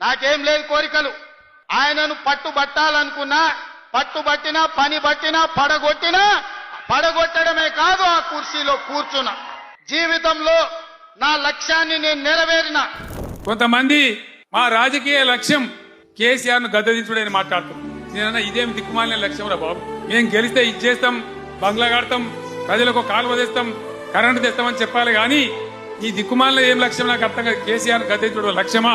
నాకేం లేదు కోరికలు. ఆయనను పట్టుబట్టాలనుకున్నా పట్టుబట్టినా పని బట్టినా పడగొట్టినా పడగొట్టడమే కాదు ఆ కుర్చీలో కూర్చున్నా. జీవితంలో నా లక్ష్యాన్ని నేను నెరవేరిన. కొంతమంది మా రాజకీయ లక్ష్యం కేసీఆర్ను గద్దదించుడని మాట్లాడుతున్నారు నేనన్నా ఇదేం దిక్కుమాలిన లక్ష్యం రా బాబు? మేము గెలిస్తే ఇది చేస్తాం బంగ్లా కడతాం ప్రజలకు కాలువ తెస్తాం కరెంటు తెస్తామని చెప్పాలి కానీ ఈ దిక్కుమాలిన ఏం లక్ష్యం నాకు అర్థం కాదు. కేసీఆర్ గద్దెంచుడు లక్ష్యమా?